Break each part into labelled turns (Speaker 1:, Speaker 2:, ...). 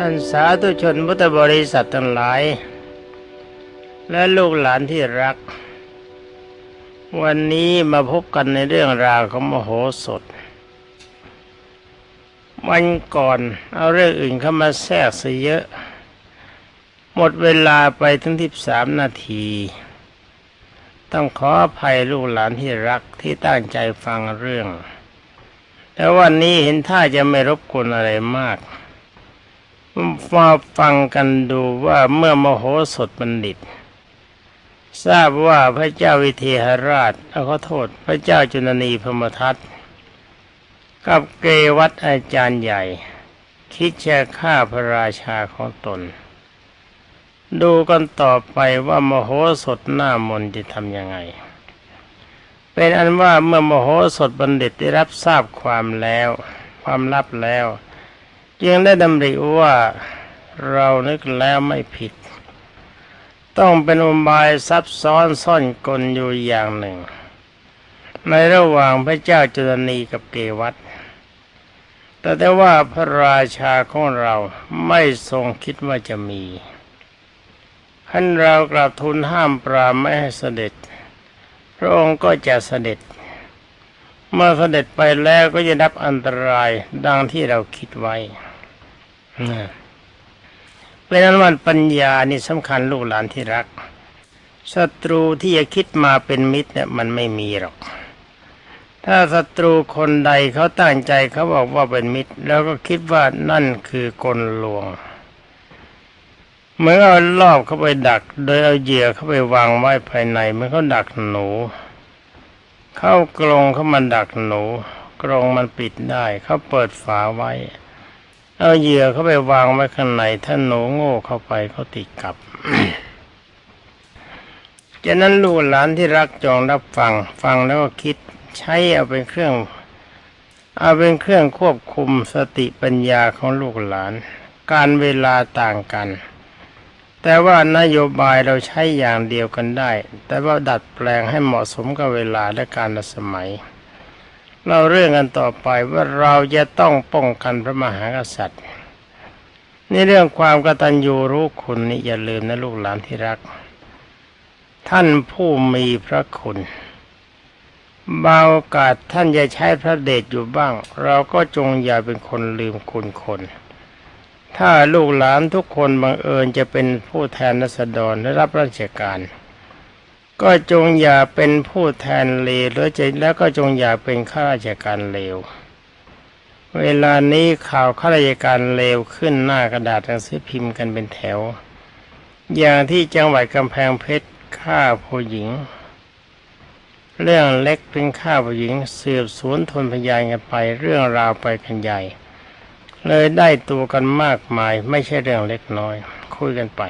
Speaker 1: ท่านสาธุชนพุทธบริษัททั้งหลาย และลูกหลานที่รัก วันนี้มาพบกันในเรื่องราวของมโหสถวันก่อนเอาเรื่องอื่นเข้ามาแทรกซะเยอะ หมดเวลาไปถึงที่สามนาที ต้องขออภัยลูกหลานที่รักที่ตั้งใจฟังเรื่อง แต่วันนี้เห็นท่าจะไม่รบกวนอะไรมาก มาฟังกันดูว่าเมื่อมโหสถบัณฑิต ทราบว่าพระเจ้าวิเทหราชเอาขอโทษพระเจ้าจุลนีพรมทัตกับเกวัตอาจารย์ใหญ่ คิดจะฆ่าพระราชาของตน ดูกันต่อไปว่ามโหสถหน้ามนจะทำยังไง เป็นอันว่าเมื่อมโหสถบัณฑิตได้รับทราบความแล้ว ความลับแล้ว จึงได้ดำริว่าเรานึกแล้วไม่ผิด ต้องเป็นอุบายซับซ้อนซ่อนกลอยู่อย่างหนึ่ง ในระหว่างพระเจ้าจุลนีกับเกวัตแต่ได้ว่าพระราชาของเราไม่ทรงคิดว่าจะมีท่านเรากราบทูลห้ามปรามไม่ให้เสด็จ พระองค์ก็จะเสด็จ เมื่อเสด็จไปแล้วก็จะรับอันตรายดังที่เราคิดไว้ เป็นอันว่าปัญญานี่สำคัญลูกหลานที่รักศัตรูที่จะคิดมาเป็นมิตรเนี่ยมันไม่มีหรอก ถ้าศัตรูคนใดเขาตั้งใจเขาบอกว่าเป็นมิตร แล้วก็คิดว่านั่นคือกลลวงเมื่อเอาลอบเข้าไปดัก โดยเอาเหยื่อเข้าไปวางไว้ภายในเมื่อเขาดักหนู เข้ากรงเขามันดักหนู กรงมันปิดได้ เขาเปิดฝาไว้ เอาเหยื่อเข้าไปวางไว้ข้างในถ้าหนูโง่เข้าไปเขาติดกับจากนั้นลูกหลานที่รักจองรับฟังฟังแล้วก็คิดใช้เอาเป็นเครื่อง เอาเป็นเครื่องควบคุมสติปัญญาของลูกหลาน การเวลาต่างกัน แต่ว่านโยบายเราใช้อย่างเดียวกันได้ แต่ว่าดัดแปลงให้เหมาะสมกับเวลาและการสมัย เราเรื่องกันต่อไปว่าเราจะต้องป้องกันพระมหากษัตริย์นี่เรื่องความกตัญญูรู้คุณนี่อย่าลืมนะลูกหลานที่รัก ท่านผู้มีพระคุณบางโอกาสท่านจะใช้พระเดชอยู่บ้าง เราก็จงอย่าเป็นคนลืมคุณคน ถ้าลูกหลานทุกคนบังเอิญจะเป็นผู้แทนรัษฎรและรับราชการ ก็จงอย่าเป็นผู้แทนเลวแล้วจะแล้วก็จงอย่าเป็นข้าราชการเลว เวลานี้ข่าวข้าราชการเลวขึ้นหน้ากระดาษหนังสือพิมพ์กันเป็นแถว อย่างที่จังหวัดกำแพงเพชรฆ่าผู้หญิง เรื่องเล็กเป็นฆ่าผู้หญิงสืบสวนทนพยานกันไปเรื่องราวไปกันใหญ่ เลยได้ตัวกันมากมายไม่ใช่เรื่องเล็กน้อย คุยกันไป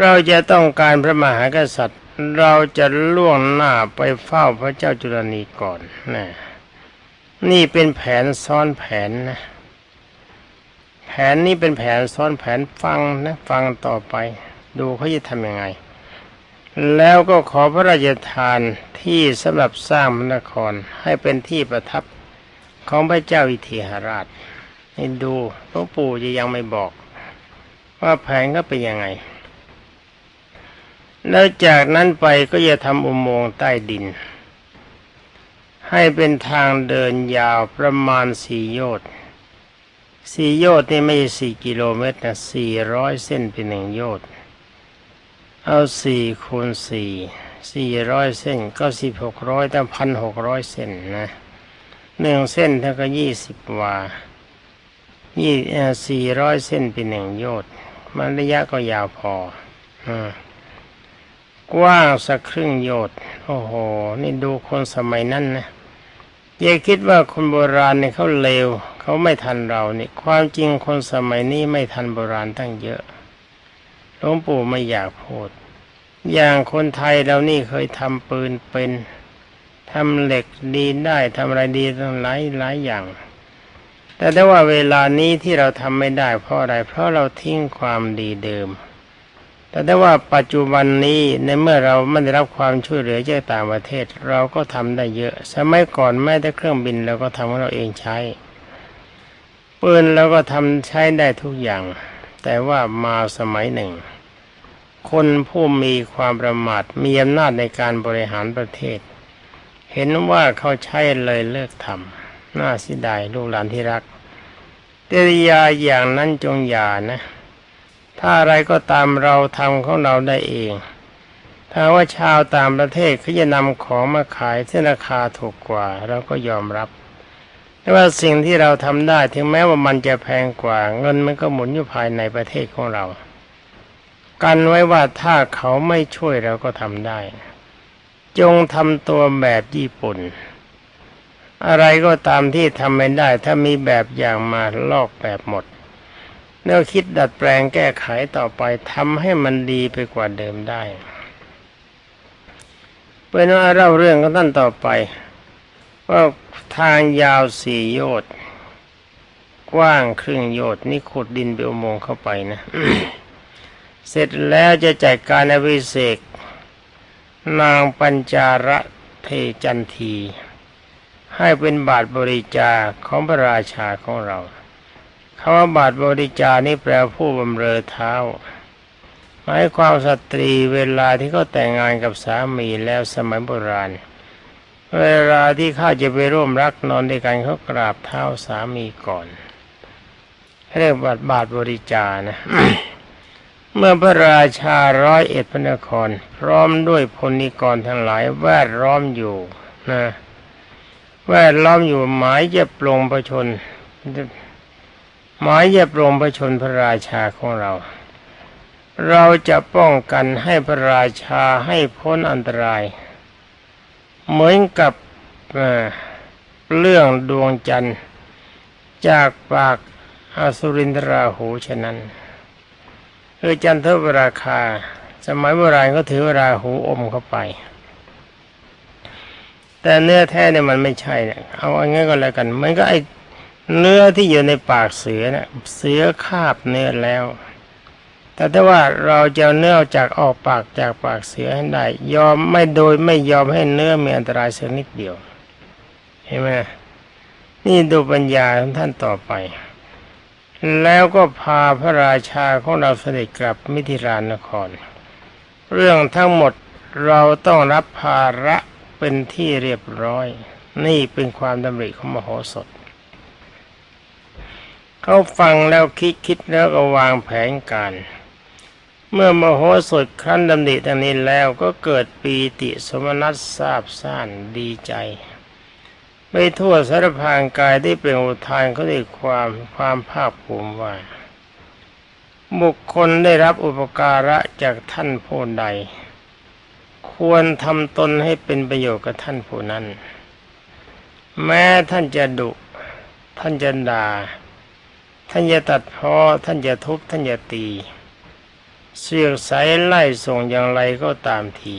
Speaker 1: เราจะต้องการพระมหากษัตริย์ เราจะล่วงหน้าไปเฝ้าพระเจ้าจุลนีก่อนนะนี่เป็นแผนซ้อนแผนนะ แผนนี้เป็นแผนซ้อนแผนฟังนะฟังต่อไป ดูเขาจะทำยังไง แล้วก็ขอพระราชทานที่สำหรับสร้างพระนครให้เป็นที่ประทับของพระเจ้าวิเทหราชให้ดูหลวงปู่จะยังไม่บอก ว่าแผนก็เป็นยังไง แล้วจากนั้นไปก็จะทำอุโมงค์ใต้ดิน ให้เป็นทางเดินยาวประมาณสี่โยชน์สี่โยชน์นี่ไม่ใช่สี่กิโลเมตรนะสี่ร้อยเส้นเป็นหนึ่งโยชน์เอาสี่คูณสี่สี่ร้อยเส้นก็สิบหกร้อยตั้งพันหกร้อยเส้นนะหนึ่งเส้นเท่ากับยี่สิบวายี่สี่ร้อยเส้นเป็นหนึ่งโยชน์มันระยะก็ยาวพออืม กว้างสักครึ่งโยชน์โอ้โห นี่ดูคนสมัยนั้นนะอย่าคิดว่าคนโบราณเนี่ยเขาเลวเขาไม่ทันเราเนี่ยความจริงคนสมัยนี้ไม่ทันโบราณตั้งเยอะหลวงปู่ไม่อยากพูดอย่างคนไทยเรานี่เคยทำปืนเป็นทำเหล็กดีได้ทำอะไรดีตั้งหลายหลายอย่าง แต่ได้ว่าเวลานี้ที่เราทำไม่ได้เพราะอะไร เพราะเราทิ้งความดีเดิม แต่ได้ว่าปัจจุบันนี้ในเมื่อเราไม่ได้รับความช่วยเหลือจากต่างประเทศ เราก็ทำได้เยอะ สมัยก่อนแม้แต่เครื่องบินเราก็ทำของเราเองใช้ปืนเราก็ทำใช้ได้ทุกอย่าง แต่ว่ามาสมัยหนึ่ง คนผู้มีความประมาทมีอำนาจในการบริหารประเทศ เห็นว่าเขาใช้เลยเลิกทำน่าเสียดายลูกหลานที่รักเตริยาอย่างนั้นจงอย่านะ ถ้าอะไรก็ตามเราทำของเราได้เอง ถ้าว่าชาวต่างประเทศเขาจะนำของมาขายที่ราคาถูกกว่า เราก็ยอมรับแต่ว่าสิ่งที่เราทำได้ถึงแม้ว่ามันจะแพงกว่า เงินมันก็หมุนอยู่ภายในประเทศของเรา กันไว้ว่าถ้าเขาไม่ช่วยเราก็ทำได้ จงทำตัวแบบญี่ปุ่น อะไรก็ตามที่ทำไม่ได้ ถ้ามีแบบอย่างมาลอกแบบหมด แล้วคิดดัดแปลงแก้ไขต่อไปทำให้มันดีไปกว่าเดิมได้เป็นว่าเล่าเรื่องของท่านต่อไป ว่าทางยาวสี่โยชน์กว้างครึ่งโยชน์นี่ขุดดินเบลโมงค์เข้าไปนะ เสร็จแล้วจะจัดการอภิเษกนางปัญจาระเทจันที ให้เป็นบาทบริจาคของพระราชาของเรา คำว่าบาทบริจานี่แปลผู้บำเรอเท้า หมายความสตรีเวลาที่เขาแต่งงานกับสามีแล้วสมัยโบราณ เวลาที่ข้าจะไปร่วมรักนอนด้วยกันเขากราบเท้าสามีก่อนเรียกบาทบาทบริจานะเมื่อพระราชาร้อยเอ็ดพระนคร พร้อมด้วยพลนิกรทั้งหลายแวดล้อมอยู่นะแวดล้อมอยู่หมายจะปลงประชน หมายจะปลงประชนพระราชาของเรา เราจะป้องกันให้พระราชาให้พ้นอันตราย เหมือนกับเเรื่องดวงจันทร์จากปากอสุรินทราหูฉะนั้นคือจันทวราคา สมัยโบราณก็ถือว่าราหูอมเข้าไป แต่เนื้อแท้เนี่ยมันไม่ใช่เนี่ยเอาอันงี้ก็แล้วกันมันก็ไอ เนื้อที่อยู่ในปากเสือเนี่ยเสือคาบเนื้อแล้ว แต่ถ้าว่าเราจะเนื้อจากออกปากจากปากเสือให้ได้ ยอมไม่โดยไม่ยอมให้เนื้อมีอันตรายเสักนิดเดียว เห็นไหมนี่ดูปัญญาของท่านต่อไป แล้วก็พาพระราชาของเราเสด็จกลับมิถิรานคร เรื่องทั้งหมดเราต้องรับภาระเป็นที่เรียบร้อย นี่เป็นความดำริของมโหสถ เขาฟังแล้วคิดคิดแล้วก็วางแผนการ เมื่อมโหสถครั้นดำริดังนี้แล้วก็เกิดปีติสมนัสทราบซ่านดีใจไปทั่วสารพรางกายได้เป็นอุทานเขาได้ความความภาคภูมิว่า บุคคลได้รับอุปการะจากท่านผู้ใด ควรทำตนให้เป็นประโยชน์กับท่านผู้นั้น แม้ท่านจะดุท่านจะด่า ท่านจะตัดพอท่านจะทุบ ท่านจะตี เสียกสายไล่ส่งอย่างไรก็ตามที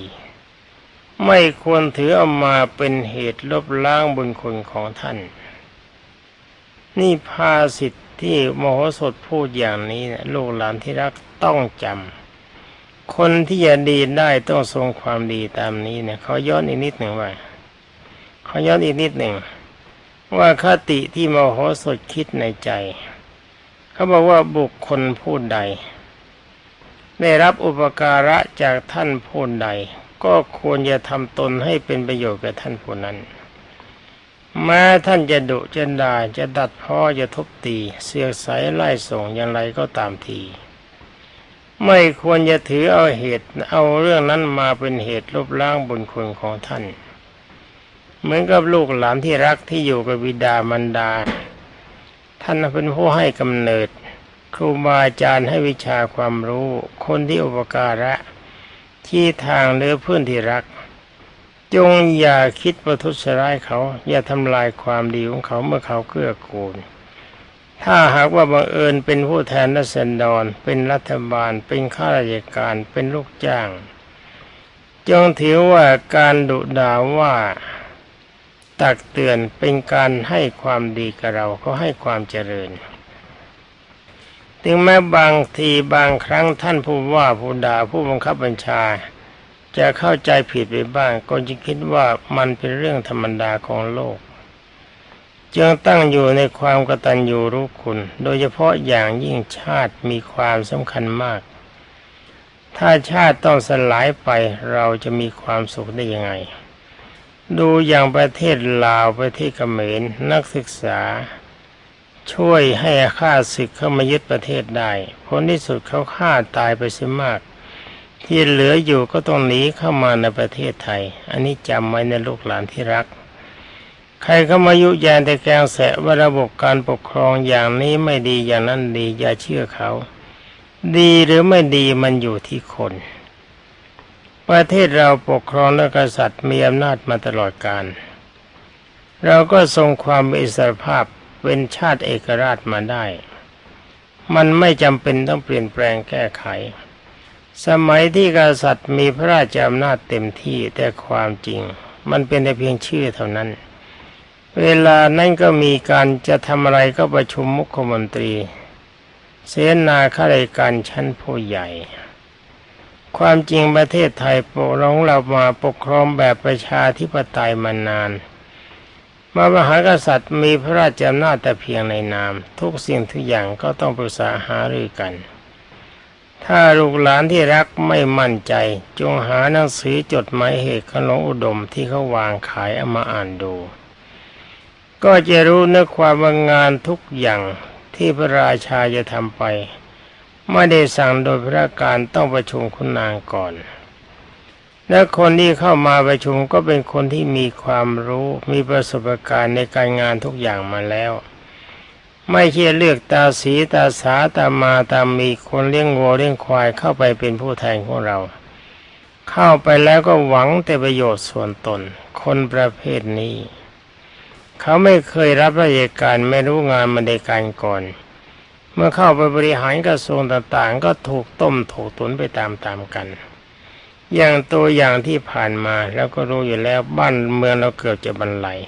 Speaker 1: ไม่ควรถือเอามาเป็นเหตุลบล้างบุญคุณของท่าน นี่ภาสิทธิ์ที่มโหสถพูดอย่างนี้นะลูกหลานที่รักต้องจำคนที่จะดีได้ต้องทรงความดีตามนี้เนี่ยเขาย้อนอีกนิดหนึ่งว่าเขาย้อนอีกนิดหนึ่งว่าคติที่มโหสถคิดในใจ เขาบอกว่าบุคคลผู้ใด ได้รับอุปการะจากท่านผู้ใด ก็ควรจะทำตนให้เป็นประโยชน์แกับท่านผู้นั้นแม้ท่านจะดุจะด่าจะดัดพ้อจะทุบตีเสียสายไล่ส่งอย่างไรก็ตามที ไม่ควรจะถือเอาเหตุเอาเรื่องนั้นมาเป็นเหตุลบล้างบุญคุณของท่าน เหมือนกับลูกหลานที่รักที่อยู่กับบิดามารดา ท่านเป็นผู้ให้กำเนิด ครูบาอาจารย์ให้วิชาความรู้ คนที่อุปการะ ที่ทางหรือเพื่อนที่รัก จงอย่าคิดประทุษร้ายเขา อย่าทำลายความดีของเขาเมื่อเขาเกื้อกูล ถ้าหากว่าบังเอิญเป็นผู้แทนรัศดรเป็นรัฐบาล เป็นข้าราชการเป็นลูกจ้างจงถือว่าการดุด่าว่า ตักเตือนเป็นการให้ความดีกับเราเขาให้ความเจริญ ถึงแม้บางทีบางครั้งท่านผู้ว่าผู้ด่าผู้บังคับบัญชา จะเข้าใจผิดไปบ้าง ก็จะคิดว่ามันเป็นเรื่องธรรมดาของโลก จึงตั้งอยู่ในความกตัญญูรู้คุณ โดยเฉพาะอย่างยิ่งชาติมีความสำคัญมาก ถ้าชาติต้องสลายไปเราจะมีความสุขได้ยังไง ดูอย่างประเทศลาวประเทศเขมรนักศึกษา ช่วยให้ข้าศึกเข้ามายึดประเทศได้ผลที่สุดเขาฆ่าตายไปเสียมาก ที่เหลืออยู่ก็ต้องหนีเข้ามาในประเทศไทย อันนี้จำไว้ในลูกหลานที่รัก ใครเข้ามายุแยงแต่แกงแสะว่าระบบการปกครองอย่างนี้ไม่ดีอย่างนั้นดีอย่าเชื่อเขา ดีหรือไม่ดีมันอยู่ที่คน ประเทศเราปกครองและกษัตริย์มีอำนาจมาตลอดกาลเราก็ทรงความอิสรภาพเป็นชาติเอกราชมาได้ มันไม่จำเป็นต้องเปลี่ยนแปลงแก้ไข สมัยที่กษัตริย์มีพระราชอำนาจเต็มที่แต่ความจริง มันเป็นแต่เพียงชื่อเท่านั้น เวลานั้นก็มีการจะทำอะไรก็ประชุมมุขมนตรี เสนาข้าราชการชั้นผู้ใหญ่ ความจริงประเทศไทยปกครองเรามาปกครองแบบประชาธิปไตยมานาน มามหากษัตริย์มีพระราชอำนาจแต่เพียงในนาม ทุกสิ่งทุกอย่างก็ต้องปรึกษาหารือกัน ถ้าลูกหลานที่รักไม่มั่นใจ จงหาหนังสือจดหมายเหตุขนงอุดมที่เขาวางขายเอามาอ่านดู ก็จะรู้เนื้อความว่างานทุกอย่างที่พระราชาจะทำไป ไม่ได้สั่งโดยพระการต้องประชุมคุณนางก่อน และคนที่เข้ามาประชุมก็เป็นคนที่มีความรู้มีประสบการณ์ในการงานทุกอย่างมาแล้ว ไม่ใช่เลือกตาสีตาสาตามาตามมีคนเลี้ยงวัวเลี้ยงควายเข้าไปเป็นผู้แทนของเรา เข้าไปแล้วก็หวังแต่ประโยชน์ส่วนตน คนประเภทนี้ เขาไม่เคยรับราชการไม่รู้งานมาในการก่อน เมื่อเข้าไปบริหารกระทรวงต่างๆ ก็ถูกต้มถูกตุนไปตามๆกัน อย่างตัวอย่างที่ผ่านมาแล้วก็รู้อยู่แล้วบ้านเมืองเราเกือบจะบรรลัย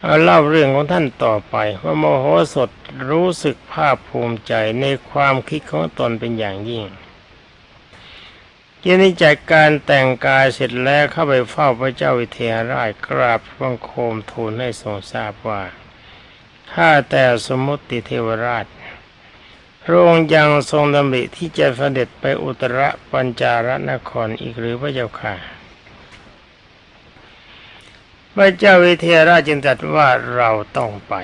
Speaker 1: เอาเล่าเรื่องของท่านต่อไปว่าโมโหสดรู้สึกภาคภูมิใจในความคิดของตนเป็นอย่างยิ่งยินจากการแต่งกายเสร็จแล้วเข้าไปเฝ้าพระเจ้าวิเทหราชกราบบังคมทูลให้ทรงทราบว่าข้าแต่สมมติเทวราช พระองค์ยังทรงดำริที่จะเสด็จไปอุตรปัญจารนครอีกหรือพระเจ้าค่ะพระเจ้าวิเทหราชจึงตรัสว่าเราต้องไป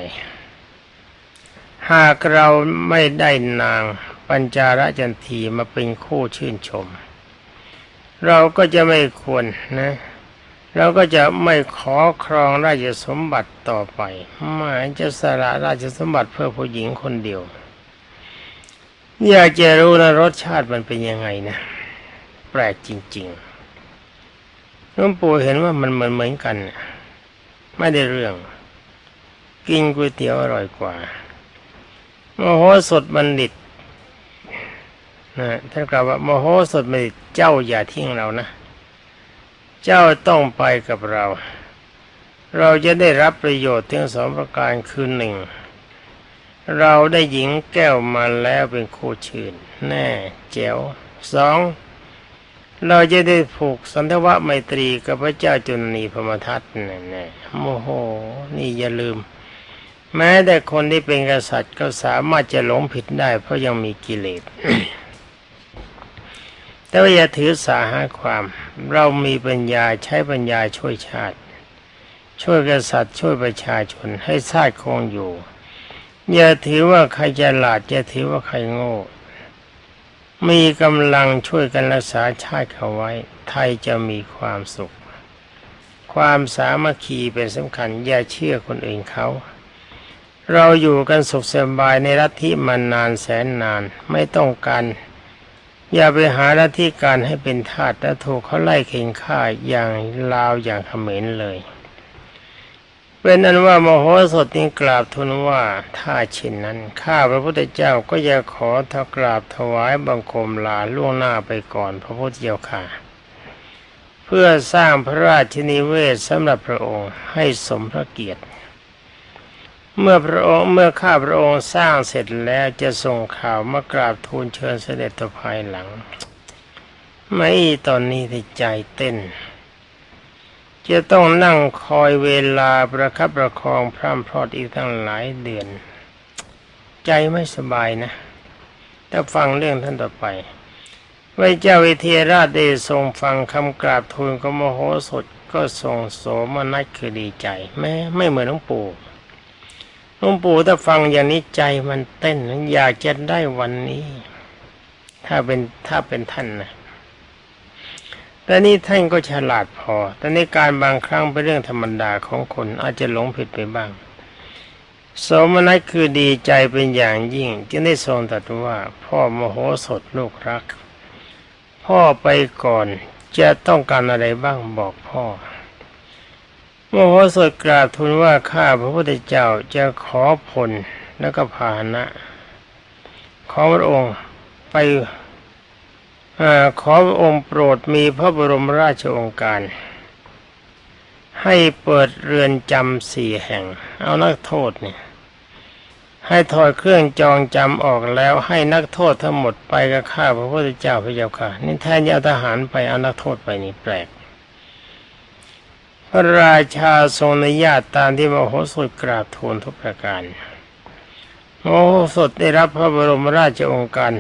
Speaker 1: หากเราไม่ได้นางปัญจารจันทีมาเป็นคู่ชื่นชม เราก็จะไม่ควรนะ เราก็จะไม่ขอครองราชสมบัติต่อไปหมายจะสละราชสมบัติเพื่อผู้หญิงคนเดียว อยากจะรู้นะรสชาติมันเป็นยังไงนะ แปลกจริงๆหลวงปู่เห็นว่ามันเหมือนเหมือนกัน ไม่ได้เรื่อง กินก๋วยเตี๋ยวอร่อยกว่าโมโหสดบัณฑิตนะท่านกล่าวว่าโมโหสดบัณฑิตเจ้าอย่าทิ้งเรานะ เจ้าต้องไปกับเรา เราจะได้รับประโยชน์ทั้งสองประการคือหนึ่ง เราได้หญิงแก้วมาแล้วเป็นคู่ชื่น แน่แจ๋วสองเราจะได้ผูกสันทวะไมตรีกับพระเจ้าจุลนีพมทัตแน่แน่โมโห นี่อย่าลืม แม้แต่คนที่เป็นกษัตริย์ก็สามารถจะหลงผิดได้ เพราะยังมีกิเลสแต่ว่าอย่าถือสาหาความ เรามีปัญญาใช้ปัญญาช่วยชาติ ช่วยกษัตริย์ช่วยประชาชนให้ชาติคงอยู่ อย่าถือว่าใครจะหลาดอย่าถือว่าใครโง่ มีกำลังช่วยกันรักษาชาติเขาไว้ ไทยจะมีความสุข ความสามัคคีเป็นสำคัญ อย่าเชื่อคนอื่นเขา เราอยู่กันสุขสบายในรัฐที่มันนานแสนนานไม่ต้องการอย่าไปหาลัทธิการให้เป็นทาสและถูกเขาไล่เข่งฆ่าอย่างลาวอย่างเขมรเลย เป็นอันว่าโมโหสถนี้กราบทูลว่าถ้าเช่นนั้นข้าพระพุทธเจ้าก็จะขอทกราบถวายบังคมลาล่วงหน้าไปก่อนพระพุทธเจ้าค่ะ เพื่อสร้างพระราชนิเวศสำหรับพระองค์ให้สมพระเกียรติ เมื่อพระองค์เมื่อข้าพระองค์สร้างเสร็จแล้วจะส่งข่าวมากราบทูลเชิญเสด็จต่อภายหลัง ไม่ตอนนี้ที่ใจเต้น จะต้องนั่งคอยเวลาประคับประคองพร่ำพรอดอีกตั้งหลายเดือน ใจไม่สบายนะถ้าฟังเรื่องท่านต่อไปพระเจ้าวิเทราชได้ทรงฟังคำกราบทูลของมโหสถก็ทรงโสมนัสคือดีใจ แม้ไม่เหมือนหลวงปู่หลวงปู่ถ้าฟังอย่างนี้ใจมันเต้นอยากจะได้วันนี้ ถ้าเป็นถ้าเป็นท่านนะ แต่นี่ท่านก็ฉลาดพอ แต่ในการบางครั้งเป็นเรื่องธรรมดาของคนอาจจะหลงผิดไปบ้างโสมนัสคือดีใจเป็นอย่างยิ่ง จึงได้ทรงตรัสว่า พ่อมโหสถลูกรัก พ่อไปก่อนจะต้องการอะไรบ้างบอกพ่อโมโหสถกราบทูลว่าข้าพระพุทธเจ้าจะขอผลแล้วก็พาหนะ ขอพระองค์ไป อขอองค์โปรดมีพระบรมราชองค์การ ให้เปิดเรือนจำสี่แห่ง เอานักโทษเนี่ยให้ถอดเครื่องจองจำออกแล้วให้นักโทษทั้งหมดไปกับข้าพระพุทธเจ้าพระเจ้าค่ะนี่แทนจะเอาทหารไปเอานักโทษไปนี่แปลก พระราชาทรงอนุญาตตามที่มโหสถกราบทูลทุกประการมโหสถได้รับพระบรมราชองค์การ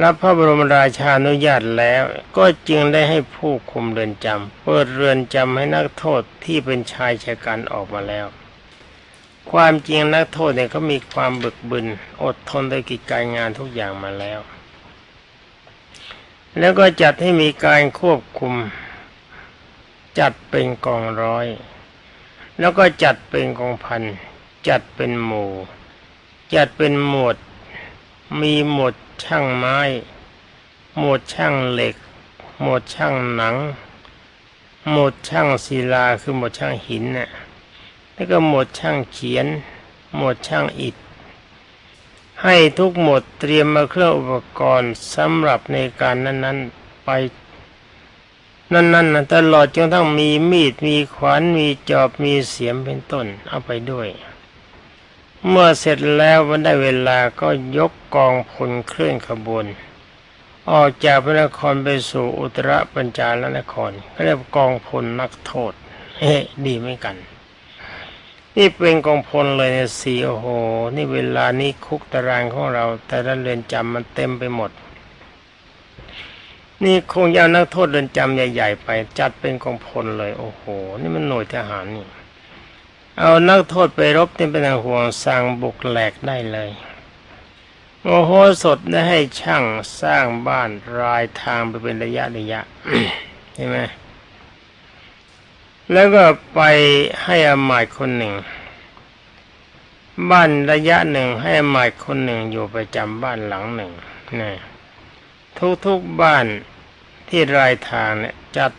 Speaker 1: รับพระบรมราชานุญาตแล้วก็จึงได้ให้ผู้คุมเรือนจำเปิดเรือนจำให้นักโทษที่เป็นชายชะกันออกมาแล้ว ความจริงนักโทษเนี่ยเขามีความบึกบึน อดทนในกิจการงานทุกอย่างมาแล้ว แล้วก็จัดให้มีการควบคุม จัดเป็นกองร้อย แล้วก็จัดเป็นกองพัน จัดเป็นหมู่ จัดเป็นหมวดมีหมวด ช่างไม้ หมวดช่างเหล็ก หมวดช่างหนัง หมวดช่างศิลาคือหมวดช่างหินน่ะแล้วก็หมวดช่างเขียน หมวดช่างอิฐ ให้ทุกหมวดเตรียมมาเครื่องอุปกรณ์สำหรับในการนั้น ๆไปนั่นๆนะตลอดจนทั้งมีมีดมีขวานมีจอบมีเสียมเป็นต้นเอาไปด้วย เมื่อเสร็จแล้ววันได้เวลาก็ยกกองพลเคลื่อนขบวน ออกจากพระนครไปสู่อุตรปัญจาลนครเขาเรียกกองพลนักโทษเฮ้ดีไม่กัน นี่เป็นกองพลเลยเนี่ยสีโอ้โห นี่เวลานี้คุกตารางของเรา แต่ละเรือนจำมันเต็มไปหมด นี่คงจะเอานักโทษเรือนจำใหญ่ ๆ ไปจัดเป็นกองพลเลย โอ้โห นี่มันหน่วยทหารนี่ เอานักโทษไปรบนี่เป็นห่วงสั่งบุกแหลกได้เลยโมโหสดได้ให้ช่างสร้างบ้านรายทางไปเป็นระยะระยะใช่ไหมแล้วก็ไปให้อามาตย์คนหนึ่ง บ้านระยะหนึ่งให้อามาตย์คนหนึ่งอยู่ประจำบ้านหลังหนึ่งนะทุกๆบ้านที่รายทางเนี่ยจัด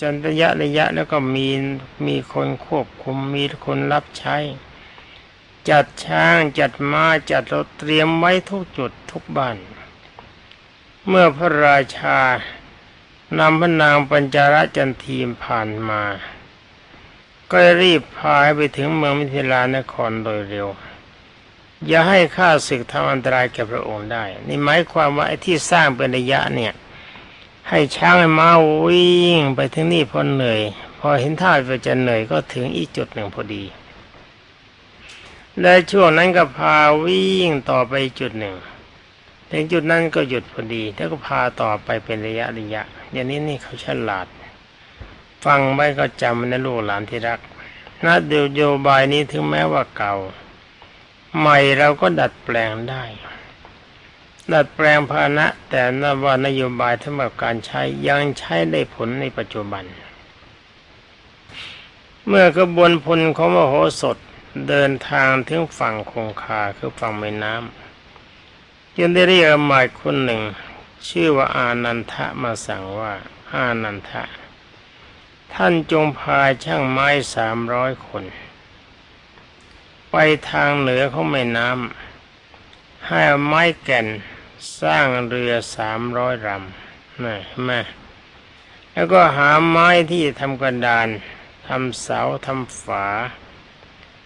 Speaker 1: จนระยะระยะแล้วก็มีมีคนควบคุมมีคนรับใช้ จัดช้างจัดม้าจัดรถเตรียมไว้ทุกจุดทุกบ้าน เมื่อพระราชานำพระนางปัญจาราจันทีมผ่านมา ก็รีบพาไปถึงเมืองมิถิลานครโดยเร็ว อย่าให้ข้าศึกทำอันตรายแก่พระองค์ได้ นี่หมายความว่าไอ้ที่สร้างเป็นระยะเนี่ย ให้ช้างให้ม้าวิ่งไปถึงนี่พอเหนื่อย พอเห็นท่าว่าจะเหนื่อยก็ถึงอีกจุดหนึ่งพอดี และช่วงนั้นก็พาวิ่งต่อไปจุดหนึ่งถึงจุดนั้นก็หยุดพอดี แล้วก็พาต่อไปเป็นระยะระยะ อย่างนี้นี่เขาฉลาด ฟังไว้ก็จำนะลูกหลานที่รักนะเดียวโยบายนี้ถึงแม้ว่าเก่า ใหม่เราก็ดัดแปลงได้ ดัดแปลงภาณะแต่นว่านโยบายสำหรับการใช้ยังใช้ได้ผลในปัจจุบัน เมื่อกระบวนพลของมโหสถเดินทางถึงฝั่งคงคาคือฝั่งแม่น้ำจึงได้เรียกหมายคนหนึ่ง ชื่อว่าอานันทะมาสั่งว่าอานันทะ ท่านจงพาช่างไม้สามร้อยคน ไปทางเหนือของแม่น้ำให้ไม้แก่น สร้างเรือสามร้อยลำนะเห็นไหมแล้วก็หาไม้ที่ทำกระดานทำเสาทำฝา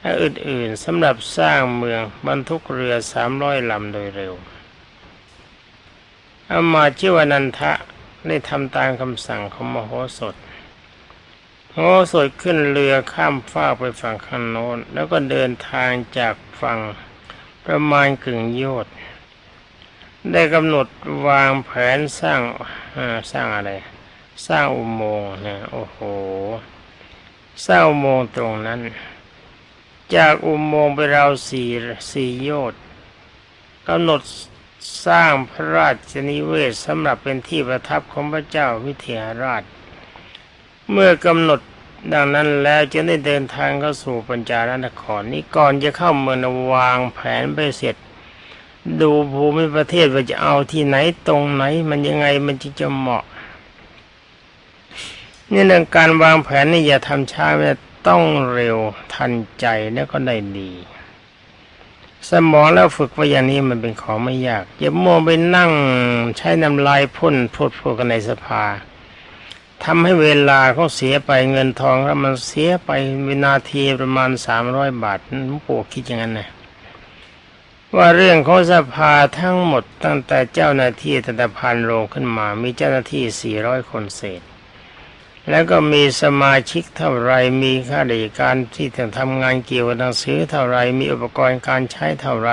Speaker 1: และอื่นๆสำหรับสร้างเมืองบรรทุกเรือสามร้อยลำโดยเร็วอามาชื่อวานันทะได้ทำตามคำสั่งของมโหสถโอ้สดขึ้นเรือข้ามฟากไปฝั่งข้างโน้น แล้วก็เดินทางจากฝั่งประมาณกึ่งโยชน์ ได้กำหนดวางแผนสร้างสร้างอะไร สร้างอุโมงค์นะโอ้โหสร้างอุโมงค์ตรงนั้น จากอุโมงค์ไปเราวสี่สี่โยชน์กำหนดสร้างพระราชนิเวศสำหรับเป็นที่ประทับของพระเจ้าวิเทหราช เมื่อกำหนดดังนั้นแล้วจะได้เดินทางเข้าสู่ปัญจาลนครนี้ก่อนจะเข้าเมืองวางแผนไปเสร็จ ดูภูมิประเทศว่าจะเอาที่ไหนตรงไหน มันยังไงมันจึงจะเหมาะนี่เรื่องการวางแผนนี่อย่าทำช้าไม่ต้องเร็วทันใจแล้วก็ได้ดี สมองแล้วฝึกไว้อย่างนี้มันเป็นของไม่ยากอย่ามัวไปนั่งใช้น้ำลายพ่นพูดพูดกันในสภาทำให้เวลาเขาเสียไปเงินทองแล้วมันเสียไปวินาทีประมาณสามร้อยบาทหลวงปู่คิดอย่างนั้นนะ ว่าเรื่องของสภาทั้งหมดตั้งแต่เจ้าหน้าที่ตั้งแต่พันโรงขึ้นมา มีเจ้าหน้าที่สี่ร้อยคนเศษ แล้วก็มีสมาชิกเท่าไรมีข้าราชการที่จะทำงานเกี่ยวกับหนังสือเท่าไรมีอุปกรณ์การใช้เท่าไร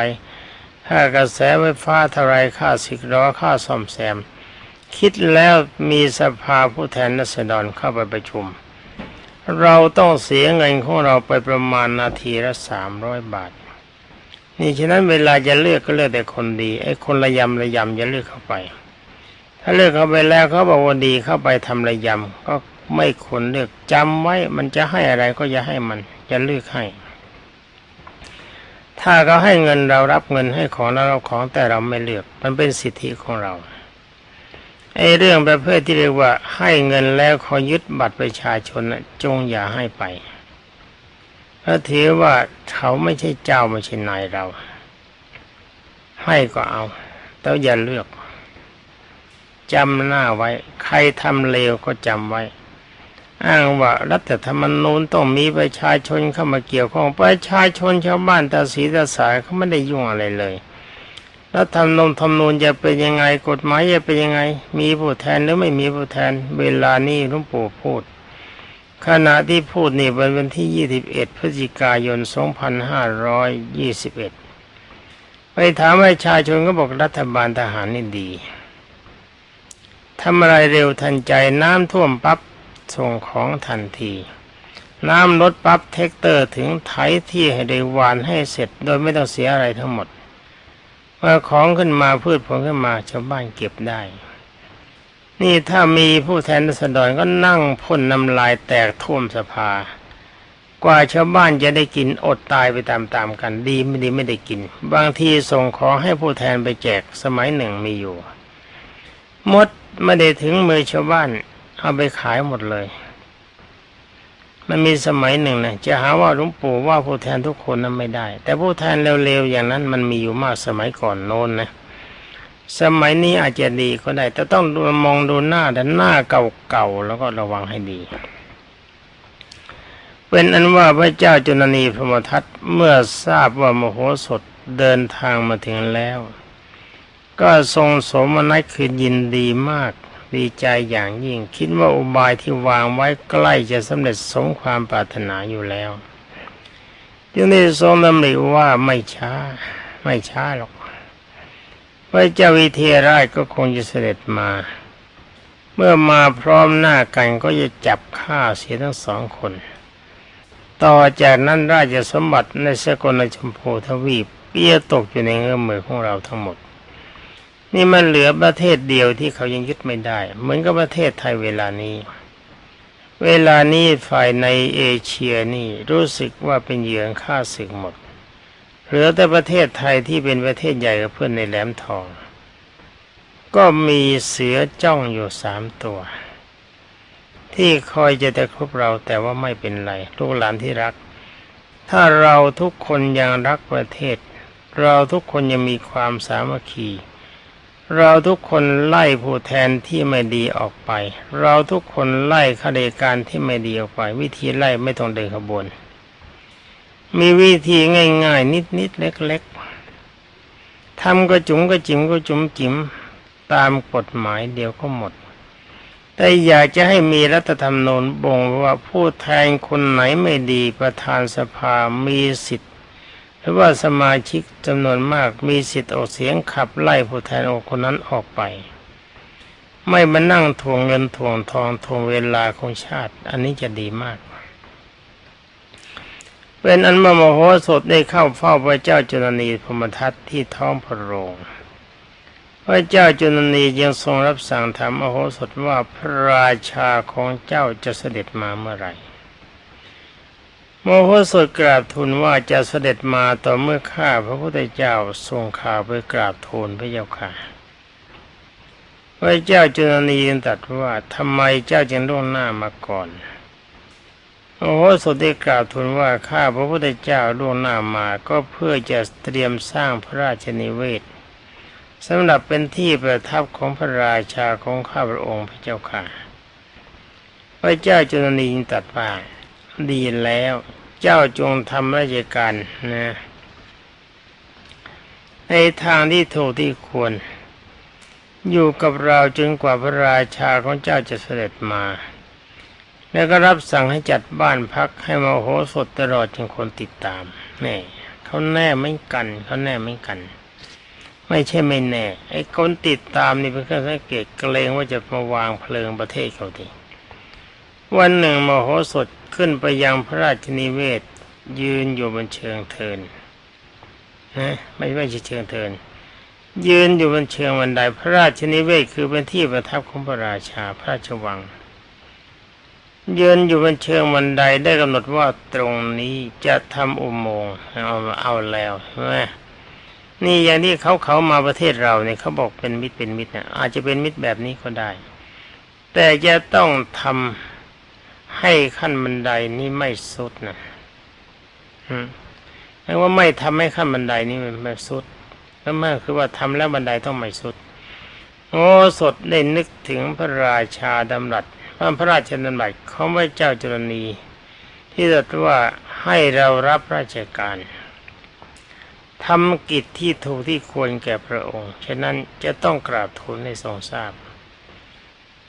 Speaker 1: ค่ากระแสไฟฟ้าเท่าไรค่าสิกล้อค่าซ่อมแซม คิดแล้วมีสภาผู้แทนรัษฎรเข้าไปประชุม เราต้องเสียเงินของเราไปประมาณนาทีละสามร้อยบาท นี่ฉะนั้นเวลาจะเลือกก็เลือกแต่คนดีไอ้คนระยำระยำจะเลือกเข้าไป ถ้าเลือกเข้าไปแล้วเขาบอกว่าดีเข้าไปทำระยำก็ไม่ควรเลือกจำไว้มันจะให้อะไรก็อย่าให้มันอย่าเลือกให้ ถ้าเขาให้เงินเรารับเงินให้ของเราเราของแต่เราไม่เลือก มันเป็นสิทธิของเราไอ้เรื่องประเภทที่เรียกว่าให้เงินแล้วขอยึดบัตรประชาชนน่ะจงอย่าให้ไป พราะถือว่าเขาไม่ใช่เจ้าไม่ใช่นายเรา ให้ก็เอา แต่อย่าเลือกจำหน้าไว้ ใครทำเลวก็จำไว้ อ้างว่ารัฐธรรมนูญต้องมีประชาชนเข้ามาเกี่ยวข้องประชาชนชาวบ้านตาสีตาสายเขาไม่ได้ยุ่งอะไรเลยรัฐธรรมนูญธรรมนูญจะเป็นยังไงกฎหมายจะเป็นยังไง มีผู้แทนหรือไม่มีผู้แทน เวลานี้หลวงปู่พูด ขณะที่พูดนี่เป็นวันที่ 21 พฤศจิกายน 2521 ไปถามประชาชนก็บอกรัฐบาลทหารนี่ดีทำอะไรเร็วทันใจน้ำท่วมปั๊บส่งของทันที น้ำลดปั๊บเทคเตอร์ถึงไถที่ให้ได้วานให้เสร็จ โดยไม่ต้องเสียอะไรทั้งหมดเมื่อของขึ้นมาพืชผลขึ้นมาชาวบ้านเก็บได้ นี่ถ้ามีผู้แทนรัษฎรก็นั่งพ่นน้ำลายแตกท่วมสภา กว่าชาวบ้านจะได้กินอดตายไปตามๆกันดีไม่ดีไม่ได้กิน บางทีส่งของให้ผู้แทนไปแจกสมัยหนึ่งมีอยู่มดไม่ได้ถึงมือชาวบ้านเอาไปขายหมดเลย มันมีสมัยหนึ่งนะจะหาว่าหลวงปู่ว่าผู้แทนทุกคนนั้นไม่ได้ แต่ผู้แทนเร็วๆอย่างนั้นมันมีอยู่มากสมัยก่อนโน้นนะ สมัยนี้อาจจะดีก็ได้ แต่ต้องมองดูหน้าแต่หน้าเก่าๆแล้วก็ระวังให้ดี เป็นอันว่าพระเจ้าจุลนีพรมทัตเมื่อทราบว่ามโหสถเดินทางมาถึงแล้ว ก็ทรงสมนัตคือยินดีมากดีใจอย่างยิ่ง คิดว่าอุบายที่วางไว้ใกล้จะสำเร็จสมความปรารถนาอยู่แล้ว จึงได้ทรงดำริว่าไม่ช้า ไม่ช้าหรอก ระเจ้าวิเทราชก็คงจะเสด็จมา เมื่อมาพร้อมหน้ากันก็จะจับฆ่าเสียทั้งสองคน ต่อจากนั้นราชสมบัติในสกลชมพูทวีปเปี้ยตกอยู่ในเงื้อมมือของเราทั้งหมด นี่มันเหลือประเทศเดียวที่เขายังยึดไม่ได้ เหมือนกับประเทศไทยเวลานี้ เวลานี้ฝ่ายในเอเชียนี่รู้สึกว่าเป็นเหยื่อฆ่าศึกหมด เหลือแต่ประเทศไทยที่เป็นประเทศใหญ่กับเพื่อนในแหลมทอง ก็มีเสือจ้องอยู่สามตัว ที่คอยจะตะครุบเราแต่ว่าไม่เป็นไรลูกหลานที่รัก ถ้าเราทุกคนยังรักประเทศ เราทุกคนยังมีความสามัคคีเราทุกคนไล่ผู้แทนที่ไม่ดีออกไป เราทุกคนไล่ข้าราชการที่ไม่ดีออกไป วิธีไล่ไม่ต้องเดินขบวน มีวิธีง่าย ๆ นิดๆเล็ก ๆทำก็จุ๋มก็จิ๋มก็จุ๋มจิ๋มตามกฎหมายเดียวก็หมด แต่อยากจะให้มีรัฐธรรมนูญบ่งว่าผู้แทนคนไหนไม่ดีประธานสภามีสิทธิ์หรือว่าสมาชิกจำนวนมากมีสิทธิ์ออกเสียงขับไล่ผู้แทนองค์คนนั้นออกไป ไม่มานั่งทวงเงินทวงทองทวงเวลาของชาติ อันนี้จะดีมาก เป็นอันมามโหสถได้เข้าเฝ้าพระเจ้าจุลนีพมทัตที่ท้องพระโรงพระเจ้าจุลนียังทรงรับสั่งถามมโหสถว่าพระราชาของเจ้าจะเสด็จมาเมื่อไหร่มโหสถกราบทูลว่าจะเสด็จมาต่อเมื่อข้าพระพุทธเจ้าทรงข่าวไปกราบทูลพระเจ้าค่ะพระเจ้าจุลนียังตรัสว่าทำไมเจ้าจึงล่วงหน้ามาก่อน โอ้โหสดได้กราบทูลว่าข้าพระพุทธเจ้าล่วงหน้ามาก็เพื่อจะเตรียมสร้างพระราชนิเวศสำหรับเป็นที่ประทับของพระราชาของข้าพระองค์พระเจ้าค่ะ พระเจ้าจุลนีตรัสว่าดีแล้วเจ้าจงทำราชการนะในทางที่ถูกที่ควร อยู่กับเราจนกว่าพระราชาของเจ้าจะเสด็จมา แล้วก็รับสั่งให้จัดบ้านพักให้มโหสถตลอดจนคนติดตามนี่เขาแน่ไม่กันเขาแน่ไม่กัน ไม่ใช่ไม่แน่ ไอ้คนติดตามนี่เป็นเครื่องสังเกตเกรงว่าจะมาวางเพลิงประเทศเขาทีวันหนึ่งมโหสถขึ้นไปยังพระราชนิเวศ ยืนอยู่บนเชิงเทินนะไม่ไม่ใช่เชิงเทินยืนอยู่บนเชิงบันไดพระราชนิเวศคือเป็นที่ประทับของพระราชาพระราชวัง ยืนอยู่บนเชิงบันไดได้กำหนดว่าตรงนี้จะทำอุโมงค์เอาเอาแล้วใช่ไหมนี่อย่างที่เขาเขามาประเทศเราเนี่ยเขาบอกเป็นมิตรเป็นมิตรนะอาจจะเป็นมิตรแบบนี้ก็ได้ แต่จะต้องทำให้ขั้นบันไดนี้ไม่สุดนะอืมแปลว่าไม่ทำให้ขั้นบันไดนี้มันไม่สุดก็มากคือว่าทำแล้วบันไดต้องไม่สุดโอ้สดได้นึกถึงพระราชาดำรัส พระพระราชดำรัสของพระเจ้าจุลนี ที่ตรัสว่าให้เรารับราชการทำกิจที่ถูกที่ควรแก่พระองค์ ฉะนั้นจะต้องกราบทูลให้ทรงทราบ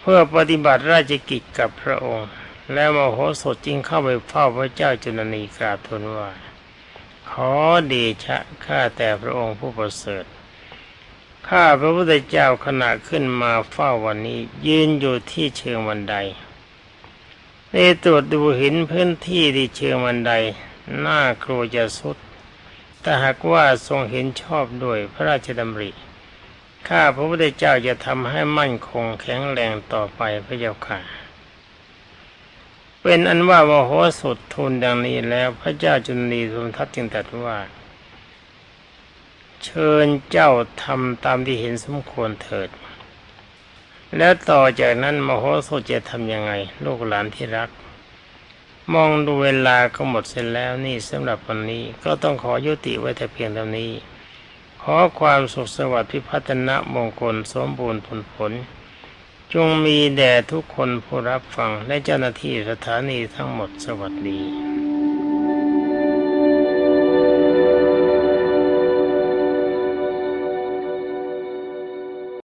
Speaker 1: เพื่อปฏิบัติราชกิจกับพระองค์ แล้วมโหสถจึงเข้าไปเฝ้าพระเจ้าจุลนีกราบทูลว่า ขอเดชะข้าแต่พระองค์ผู้ประเสริฐ ข้าพระพุทธเจ้าขณะขึ้นมาเฝ้าวันนี้ ยืนอยู่ที่เชิงบันไดได้ตรวจดูห็นพื้นที่ที่เชิงบันไดน่ากลัวจะสุดแต่หากว่าทรงเห็นชอบด้วยพระราชดำริข้าพระพุทธเจ้าจะทำให้มั่นคงแข็งแรงต่อไปพระเจ้าค่ะ เป็นอันว่ามโหสถทูลดังนี้แล้วพระเจ้าจุลนีทรงทัดจึงตรัสว่า เชิญเจ้าทำตามที่เห็นสมควรเถิด แล้วต่อจากนั้นมโหสถจะทำยังไง ลูกหลานที่รัก มองดูเวลาก็หมดเสร็จแล้วนี่สำหรับวันนี้ก็ต้องขอยุติไว้แต่เพียงเท่านี้ ขอความสุขสวัสดิ์พิพัฒนะมงคลสมบูรณ์ผลผล จงมีแด่ทุกคนผู้รับฟังและเจ้าหน้าที่สถานีทั้งหมดสวัสดี